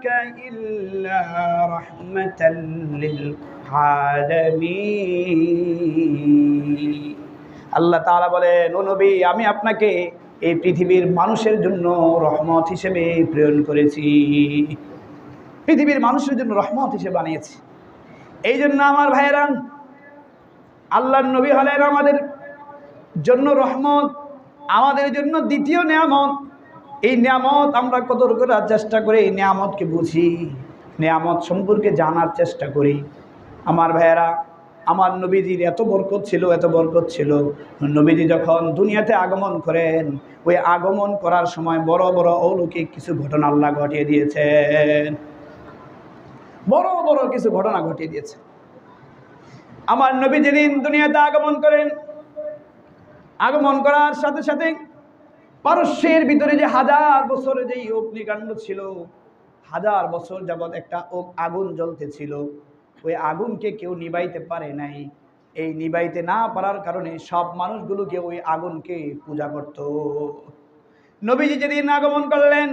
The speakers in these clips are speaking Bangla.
أرسلناك إلا رحمة للعالمين আল্লাহ তাআলা বলেন ও নবী আমি আপনাকে এই পৃথিবীর মানুষের জন্য রহমত হিসেবে প্রেরণ করেছি পৃথিবীর মানুষের জন্য রহমত হিসেবে বানিয়েছি এই জন্য আমার ভাইয়েরা আল্লাহর নবী হলেন আমাদের জন্য রহমত আমাদের জন্য দ্বিতীয় নিয়ামত এই নিয়ামত আমরা কদর করার চেষ্টা করি, এই নিয়ামতকে বুঝি, নিয়ামত সম্পর্কে জানার চেষ্টা করি। আমার ভাইয়েরা, আমার নবীজির এত বরকত ছিল, এত বরকত ছিল। নবীজি যখন দুনিয়াতে আগমন করেন, ওই আগমন করার সময় বড় বড় অলৌকিক কিছু ঘটনা আল্লাহ ঘটিয়ে দিয়েছেন। বড় বড় কিছু ঘটনা ঘটিয়ে দিয়েছে আমার নবী যেদিন দুনিয়াতে আগমন করেন, আগমন করার সাথে সাথে পারস্যের ভিতরে যে হাজার বছরে যেই অগ্নিকাণ্ড ছিল, হাজার বছর যাবৎ একটা আগুন জ্বলতেছিল। ওই আগুনকে কেউ নিবাইতে পারে নাই। এই নিবাইতে না পারার কারণে সব মানুষগুলোকে ওই আগুনকে পূজা করত। নবীজি যেদিন আগমন করলেন,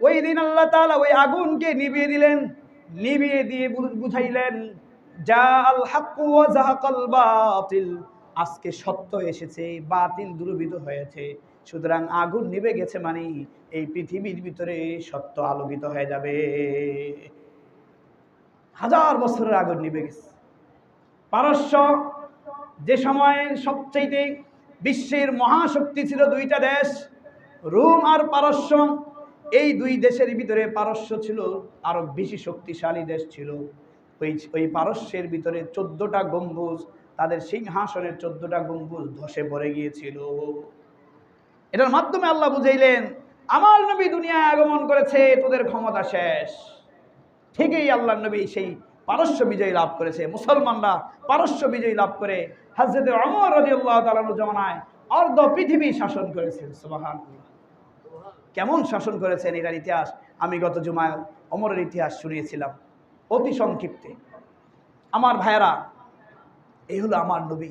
ওই দিন আল্লাহ তাআলা ওই আগুনকে নিভিয়ে দিলেন। নিবিয়ে দিয়ে বুঝাইলেন, যা বাতিল। আজকে সত্য এসেছে, বাতিল দুর্বিত হয়েছে। সুতরাং আগুন নিভে গেছে মানে এই পৃথিবীর ভিতরে সত্য আলোকিত হয়ে যাবে। হাজার বছরের আগুন নিভে গেছে। পারস্য যে সময়ে সবচাইতে বিশ্বের মহাশক্তি ছিল দুইটা দেশ, রোম আর পারস্য, এই দুই দেশের ভিতরে পারস্য ছিল আরও বেশি শক্তিশালী দেশ ছিল। ওই ওই পারস্যের ভিতরে চোদ্দটা গম্বুজ, তাদের সিংহাসনের চোদ্দটা গম্বুজ ধসে পড়ে গিয়েছিল। এটার মাধ্যমে আল্লাহ বুঝাইলেন, আমার নবী দুনিয়ায় আগমন করেছে, তোদের ক্ষমতা শেষ। ঠিকই আল্লাহ নবী সেই পারস্য বিজয় লাভ করেছে। মুসলমানরা পারস্য বিজয় লাভ করে হাজরত অমর রাজি আল্লাহ জমানায় অর্ধ পৃথিবী শাসন করেছেন সুবাহান কেমন শাসন করেছেন এটার ইতিহাস? আমি গত জুমায় অমরের ইতিহাস শুনিয়েছিলাম, অতি সংক্ষিপ্তে। আমার ভাইয়েরা, এই হলো আমার নবী।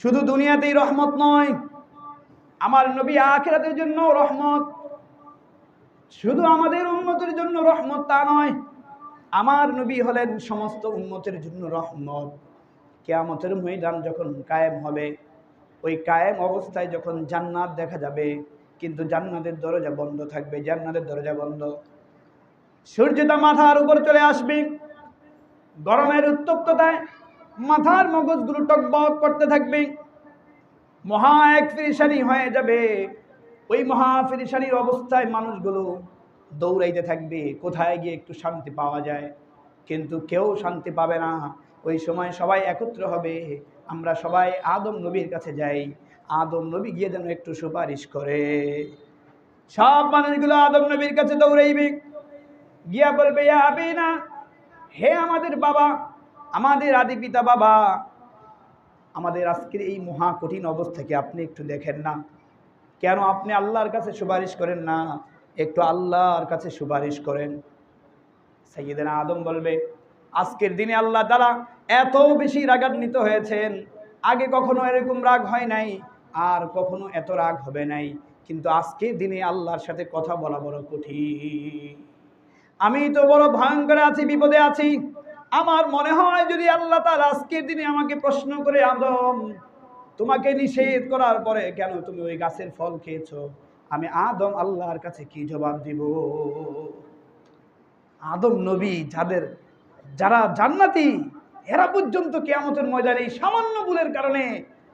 শুধু দুনিয়াতেই রহমত নয় আমার নবী আখেরাতের জন্য রহমত। শুধু আমাদের উন্নতির জন্য রহমত তা নয়, আমার নবী হলেন সমস্ত উন্নতির জন্য রহমত। কেয়ামতের ময়দান যখন কায়েম হবে, ওই কায়েম অবস্থায় যখন জান্নাত দেখা যাবে, কিন্তু জান্নাতের দরজা বন্ধ থাকবে, জান্নাতের দরজা বন্ধ। সূর্যটা মাথার উপর চলে আসবে, গরমের উত্তপ্ততায় মাথার মগজগুলো টকবক করতে থাকবে। মহা এক ফিরিসানি হয়ে যাবে। ওই মহা ফিরিসানির অবস্থায় মানুষগুলো দৌড়াইতে থাকবে। কোথায় গিয়ে একটু শান্তি পাওয়া যায়? কিন্তু কেউ শান্তি পাবে না। ওই সময় সবাই একত্র হবে। আমরা সবাই আদম নবীর কাছে যাই। আদম নবী গিয়ে যেন একটু সুপারিশ করে। সব মানুষগুলো আদম নবীর কাছে দৌড়াইবে। গিয়া বলবে, "ইয়া আবিনা, হে আমাদের বাবা, আমাদের আদি পিতা বাবা আমাদের আজকের এই মহা কঠিন অবস্থাকে আপনি একটু দেখেন না। কেন আপনি আল্লাহর কাছে সুপারিশ করেন না? একটু আল্লাহর কাছে সুপারিশ করেন। সাইয়েদেনা আদম বলবে, আজকের দিনে আল্লাহ তারা এত বেশি রাগান্বিত হয়েছেন। আগে কখনো এরকম রাগ হয় নাই, আর কখনো এত রাগ হবে নাই। কিন্তু আজকের দিনে আল্লাহর সাথে কথা বলা বড় কঠিন। আমি তো বড় ভয়ঙ্কর আছি, বিপদে আছি। আমার মনে হয় যদি আল্লাহ তার আজকের দিনে আমাকে প্রশ্ন করে, আদম, তোমাকে নিষেধ করার পরে কেন তুমি ওই গাছের ফল খেয়েছো? আমি, আদম, আল্লাহর কাছে কি জবাব দিব? আদম নবী যাদের, যারা জান্নাতি, এরা পর্যন্ত কেয়ামতের ময়দানে এই সামান্য ভুলের কারণে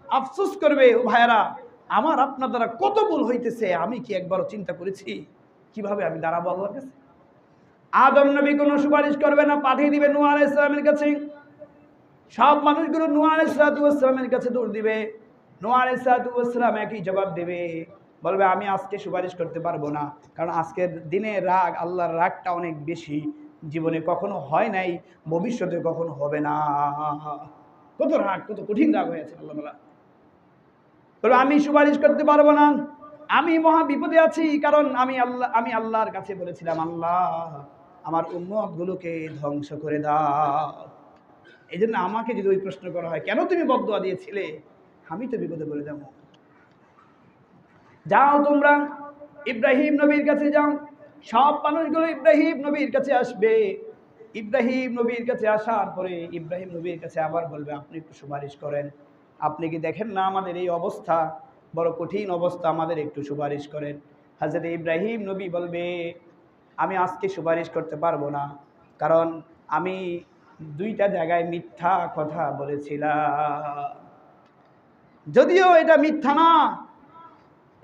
আফসোস করবে, ও ভাইয়েরা, আমার আপনার দ্বারা কত ভুল হইতেছে? আমি কি একবারও চিন্তা করেছি? কীভাবে আমি দাঁড়াবো আল্লাহর কাছে? আদম নবী কোনো সুপারিশ করবে না, পাঠিয়ে দিবে নুয়া আলাইহিস সালামের কাছে। সব মানুষগুলো নুয়া আলাইহিস সালামের কাছে দৌড় দিবে। নুয়া সালাম একই জবাব দেবে। বলবে, আমি আজকে সুপারিশ করতে পারব না, কারণ আজকের দিনে রাগ, আল্লাহর রাগটা অনেক বেশি। জীবনে কখনো হয় নাই, ভবিষ্যতে কখনো হবে না। কত রাগ, কত কঠিন রাগ হয়েছে আল্লাহ বলা বলবে, আমি সুপারিশ করতে পারব না, আমি মহা বিপদে আছি, কারণ আমি আল্লাহ, আমি আল্লাহর কাছে বলেছিলাম, আল্লাহ আমার উম্মত গুলোকে ধ্বংস করে দাও। এই জন্য আমাকে যদি ওই প্রশ্ন করা হয়, কেন তুমি বদুয়া দিয়েছিলে? আমি তো বিপদে পড়ে যাব। যাও তোমরা, ইব্রাহিম নবীর কাছে যাও। সব মানুষগুলো ইব্রাহিম নবীর কাছে আসবে। ইব্রাহিম নবীর কাছে আসার পরে ইব্রাহিম নবীর কাছে আবার বলবে, আপনি একটু সুপারিশ করেন। আপনি কি দেখেন না আমাদের এই অবস্থা? বড় কঠিন অবস্থা, আমাদের একটু সুপারিশ করেন। হাজরত ইব্রাহিম নবী বলবে আমি আজকে সুপারিশ করতে পারব না। কারণ আমি দুইটা জায়গায় মিথ্যা কথা বলেছিলাম। যদিও এটা মিথ্যা না,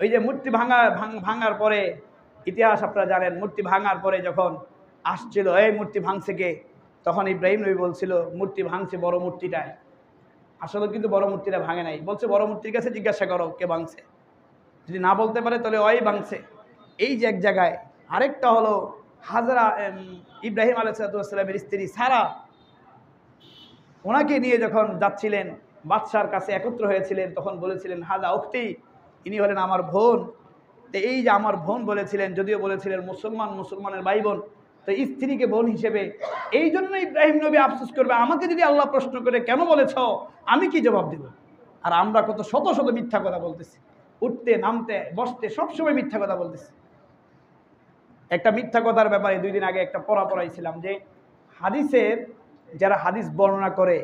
ওই যে মূর্তি ভাঙা, ভাঙ- ভাঙার পরে, ইতিহাস আপনারা জানেন, মূর্তি ভাঙার পরে যখন আসছিল, এই মূর্তি ভাঙছে কে? তখন ইব্রাহিম নবী বলছিল, মূর্তি ভাঙছে বড় মূর্তিটায়। আসলে কিন্তু বড় মূর্তিটা ভাঙে নাই। বলছে, বড় মূর্তির কাছে জিজ্ঞাসা করো, কে ভাঙছে? যদি না বলতে পারে, তাহলে ওই ভাঙছে। এই যে এক জায়গায় আরেকটা হলো হাজরা ইব্রাহিম আলাইসালামের স্ত্রী সারা। ওনাকে নিয়ে যখন যাচ্ছিলেন, বাদশার কাছে একত্র হয়েছিলেন, তখন বলেছিলেন হাজা উক্তি ইনি হলেন আমার বোন। তো এই যে আমার বোন বলেছিলেন, যদিও বলেছিলেন মুসলমান, মুসলমানের ভাই বোন তো স্ত্রীকে বোন হিসেবে, এই জন্য ইব্রাহিম নবী আফসোস করবে, আমাকে যদি আল্লাহ প্রশ্ন করে, কেন বলেছ? আমি কি জবাব দেব? আর আমরা কত শত শত মিথ্যা কথা বলতেছি। উঠতে, নামতে, বসতে সবসময় মিথ্যা কথা বলতেছি। একটা মিথ্যা কথার ব্যাপারে দুই দিন আগে একটা পড়া পড়াইছিলাম যে হাদিসের যারা হাদিস বর্ণনা করে,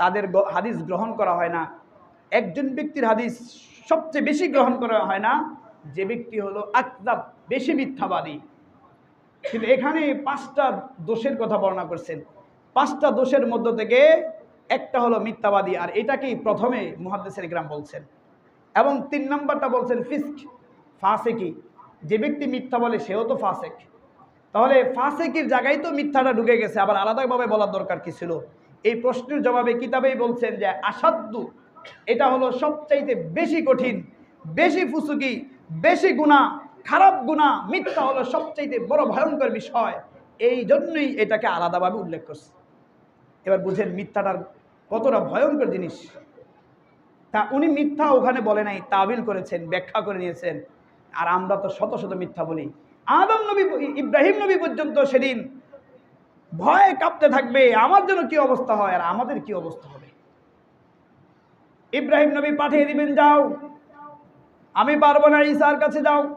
তাদের হাদিস গ্রহণ করা হয় না। একজন ব্যক্তির হাদিস সবচেয়ে বেশি গ্রহণ করা হয় না, যে ব্যক্তি হলো আকদাব, বেশি মিথ্যাবাদী। কিন্তু এখানে পাঁচটা দোষের কথা বর্ণনা করছেন। পাঁচটা দোষের মধ্য থেকে একটা হলো মিথ্যাবাদী, আর এটাকেই প্রথমে মুহাদ্দেসের গ্রাম বলছেন। এবং তিন নম্বরটা বলছেন ফিস্ক, ফাসেকি। যে ব্যক্তি মিথ্যা বলে সেও তো ফাসেক। তাহলে ফাসেকির জায়গায় তো মিথ্যাটা ঢুকে গেছে, আবার আলাদাভাবে বলার দরকার কি ছিল? এই প্রশ্নের জবাবে কিতাবেই বলছেন যে আসাদ্দু এটা হলো সবচাইতে বেশি কঠিন, বেশি ফুসুকি, বেশি গুণা, খারাপ গুণা, মিথ্যা হলো সবচাইতে বড় ভয়ঙ্কর বিষয়। এই জন্যই এটাকে আলাদাভাবে উল্লেখ করছে। এবার বুঝেন মিথ্যাটার কতটা ভয়ঙ্কর জিনিস। তা উনি মিথ্যা ওখানে বলে নাই, তাবিল করেছেন, ব্যাখ্যা করে নিয়েছেন। আর আমরা তো শত শত মিথ্যা বলি। আদম নবী, ইব্রাহিম নবী পর্যন্ত সেদিন ভয়ে কাঁপতে থাকবে। আমার জন্য কি অবস্থা হয় আর আমাদের কি অবস্থা হবে? ইব্রাহিম নবী পাঠিয়ে দিবেন, যাও। আমি পারব না, ঈসার কাছে যাও।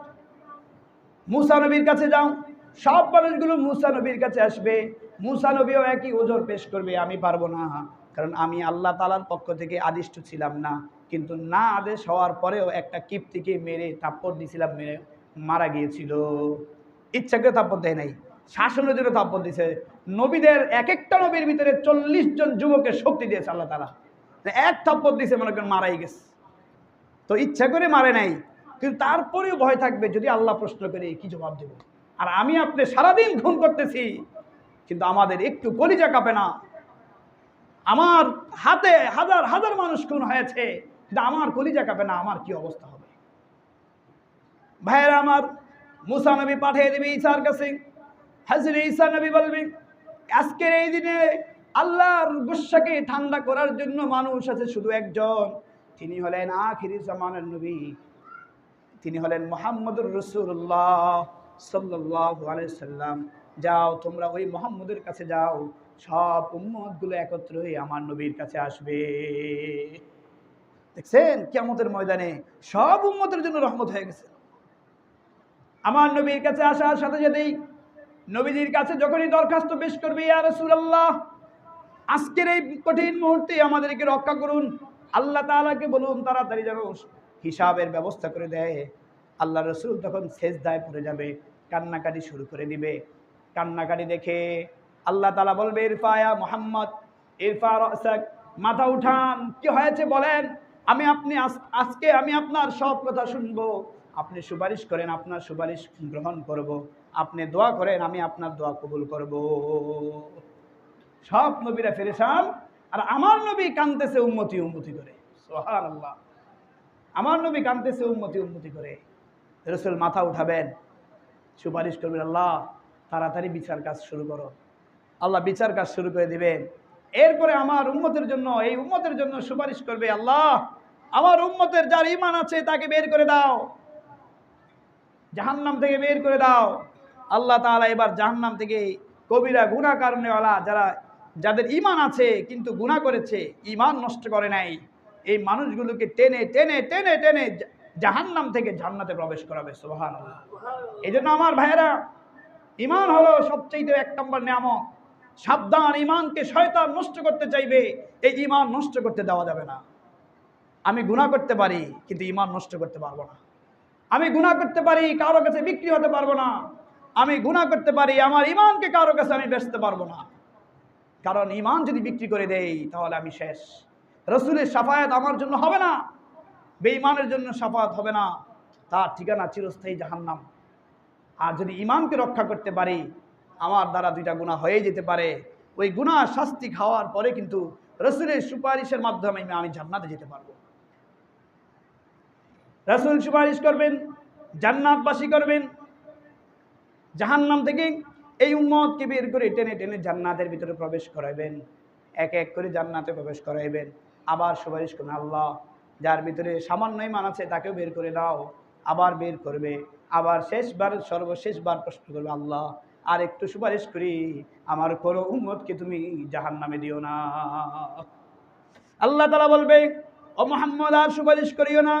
মুসা নবীর কাছে যাও। সব মানুষগুলো মুসা নবীর কাছে আসবে। মুসা নবীও একই ওজোর পেশ করবে, আমি পারব না। কারণ আমি আল্লাহ তালার পক্ষ থেকে আদিষ্ট ছিলাম না। কিন্তু না আদেশ হওয়ার পরেও একটা কিপ্তিকে মেরে থাপ্পড় দিয়েছিলাম, মেরে মারা গিয়েছিল। ইচ্ছা করে থাপ্পড় দেয় নাই, শাসনের জন্য থাপ্পড় দিছে নবীদের এক একটা নবীর ভিতরে চল্লিশ জন যুবকের শক্তি দিয়েছে আল্লাহ তালা এক থাপ্পড় দিছে মনে করেন মারাই গেছে। তো ইচ্ছা করে মারে নাই, কিন্তু তারপরেও ভয় থাকবে যদি আল্লাহ প্রশ্ন করে কি জবাব দেব। আর আমি আপনি সারাদিন খুন করতেছি, কিন্তু আমাদের একটু কলিজা কাঁপে না। আমার হাতে হাজার হাজার মানুষ খুন হয়েছে। কিন্তু আমার কলিজা কাঁপে না, আমার কি অবস্থা হবে? ভাইয়েরা আমার, মুসা নবী পাঠিয়ে দেবে ঈসার কাছে। হাজির ঈসা নবী বলবে, আজকের এই দিনে আল্লাহর গুসাকে ঠান্ডা করার জন্য মানুষ আছে শুধু একজন। তিনি হলেন আখিরি জামানের নবী। তিনি হলেন মোহাম্মদুর রসুল্লাহ সাল্লাহ সাল্লাম যাও, তোমরা ওই মোহাম্মদের কাছে যাও। সব উম্মতগুলো একত্র হয়ে আমার নবীর কাছে আসবে। দেখছেন? কেমতের ময়দানে সব উম্মতের জন্য রহমত হয়ে গেছে। আমার নবীর কাছে আসার সাথে সাথেই নবীজির কাছে যখনই দরখাস্ত পেশ করবে, ইয়া রাসূলুল্লাহ, আজকের এই কঠিন মুহূর্তে আমাদেরকে রক্ষা করুন। আল্লাহ তাআলাকে বলুন, তাড়াতাড়ি যেন হিসাবের ব্যবস্থা করে দেয়। আল্লাহ রসুল তখন শেষ দায় পড়ে যাবে, কান্নাকাটি শুরু করে দিবে। কান্নাকাটি দেখে আল্লাহ তালা বলবে ইরফায়া মোহাম্মদ, ইরফা রসাক, মাথা উঠান, কি হয়েছে বলেন? আমি আপনি আজ- আজকে আমি আপনার সব কথা শুনব। আপনি সুপারিশ করেন, আপনার সুপারিশ গ্রহণ করব। আপনি দোয়া করেন, আমি আপনার দোয়া কবুল করব। সব নবীরা ফেরেশান, আর আমার নবী কানতেছে উন্মতি উন্মতি করে। সোহান আল্লাহ আমার নবী কানতেছে উন্মতি উন্মতি করে। রসুল মাথা উঠাবেন। সুপারিশ করবেন, আল্লাহ, তাড়াতাড়ি বিচার কাজ শুরু করো। আল্লাহ বিচার কাজ শুরু করে দিবেন। এরপরে আমার উম্মতের জন্য এই উম্মতের জন্য সুপারিশ করবে আল্লাহ। আমার উম্মতের যার ইমান আছে তাকে বের করে দাও। জাহান্নাম থেকে বের করে দাও। আল্লাহ তাআলা এবার জাহান্নাম থেকে কবিরা গুণা কারণেওয়ালা যারা যাদের ইমান আছে কিন্তু গুণা করেছে ইমান নষ্ট করে নাই এই মানুষগুলোকে টেনে টেনে টেনে টেনে জাহান্নাম থেকে জান্নাতে প্রবেশ করাবে সোহান এই জন্য আমার ভাইয়েরা ইমান হলো সবচেয়ে এক নম্বর নিয়ামক সাবধান ইমানকে শয়তান নষ্ট করতে চাইবে, এই ইমান নষ্ট করতে দেওয়া যাবে না। আমি গুনাহ করতে পারি, কিন্তু ইমান নষ্ট করতে পারব না। আমি গুনাহ করতে পারি, কারও কাছে বিক্রি হতে পারব না। আমি গুনাহ করতে পারি, আমার ইমানকে কারও কাছে আমি বেচতে পারব না। কারণ ইমান যদি বিক্রি করে দেই, তাহলে আমি শেষ। রসুলের সাফায়াত আমার জন্য হবে না। বেঈমানের জন্য সাফায়াত হবে না। তার ঠিকানা চিরস্থায়ী জাহান্নাম। আর যদি ইমানকে রক্ষা করতে পারি আমার দ্বারা দুইটা গুণা হয়ে যেতে পারে। ওই গুণা শাস্তি খাওয়ার পরে কিন্তু রসুলের সুপারিশের মাধ্যমে আমি- জান্নাতে যেতে পারব। রসুল সুপারিশ করবেন, জান্নাতবাসী করবেন। জাহান্নাম থেকে এই উম্মতকে বের করে টেনে টেনে জান্নাতের ভিতরে প্রবেশ করাইবেন। এক এক করে জান্নাতে প্রবেশ করাইবেন। আবার সুপারিশ করবেন, আল্লাহ, যার ভিতরে সামান্য ইমান আছে তাকেও বের করে দাও। আবার বের করবে। আবার শেষবার, সর্বশেষবার প্রশ্ন করবে, আল্লাহ আর একটু সুপারিশ করি, আমার কোনো উম্মতকে তুমি জাহান নামে দিও না। আল্লাহ তালা বলবে, ও মোহাম্মদ, আর সুপারিশ করিও না।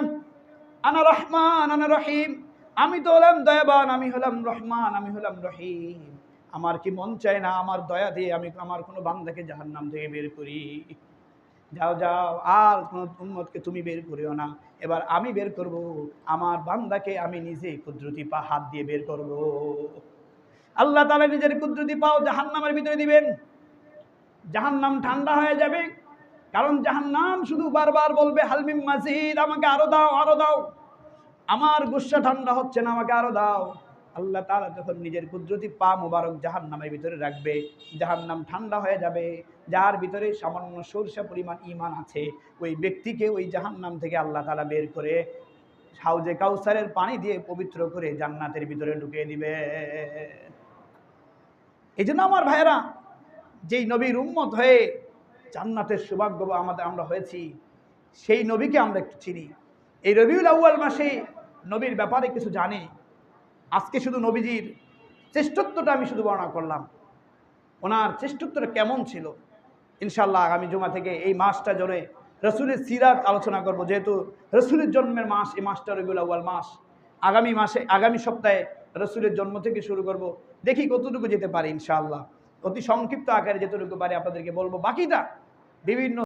আনা রহমান, আনা রহিম। আমি তো হলাম দয়াবান, আমি হলাম রহমান, আমি হলাম রহিম। আমার কি মন চায় না, আমার দয়া দিয়ে আমি আমার কোনো বান্দাকে জাহান্নাম থেকে বের করি? যাও যাও, আর কোনো উম্মতকে তুমি বের করিও না। এবার আমি বের করব, আমার বান্দাকে আমি নিজে কুদরতি পা হাত দিয়ে বের করব। আল্লাহ তালা নিজের কুদরতি পাও জাহান্নামের ভিতরে দিবেন। জাহান্নাম ঠান্ডা হয়ে যাবে। কারণ জাহান্নাম শুধু বারবার বলবে হালমিম মাজিদ আমাকে আরও দাও আরও দাও। আমার গুসা ঠান্ডা হচ্ছে না, আমাকে আরও দাও। আল্লাহ তাআলা যখন নিজের কুদরতি পা মুবারক জাহান্নামের ভিতরে রাখবে, জাহান্নাম ঠান্ডা হয়ে যাবে। যার ভিতরে সামান্য সরষা পরিমাণ ইমান আছে, ওই ব্যক্তিকে ওই জাহান্নাম থেকে আল্লাহ তালা বের করে হাউজে কাউসারের পানি দিয়ে পবিত্র করে জান্নাতের ভিতরে ঢুকিয়ে দিবে এই জন্য আমার ভাইয়েরা, যেই নবীর উম্মত হয়ে জান্নাতের সৌভাগ্য আমাদের আমরা হয়েছি, সেই নবীকে আমরা একটু চিনি। এই রবিউল আউয়াল মাসে নবীর ব্যাপারে কিছু জানি। আজকে শুধু নবীজির শ্রেষ্ঠত্বটা আমি শুধু বর্ণনা করলাম। ওনার শ্রেষ্ঠত্বটা কেমন ছিল? ইনশাল্লাহ আগামী জমা থেকে এই মাসটা জোরে রসুলের সিরাত আলোচনা করব, যেহেতু রসুলের জন্মের মাস, এই মাসটা রবিউল আউয়াল মাস। আগামী মাসে, আগামী সপ্তাহে রসুলের জন্ম থেকে শুরু করব। দেখি কতটুকু যেতে পারে ইনশাআল্লাহ। অতি সংক্ষিপ্ত আকারে যেতটুকু পারে আপনাদেরকে বলব। বাকিটা বিভিন্ন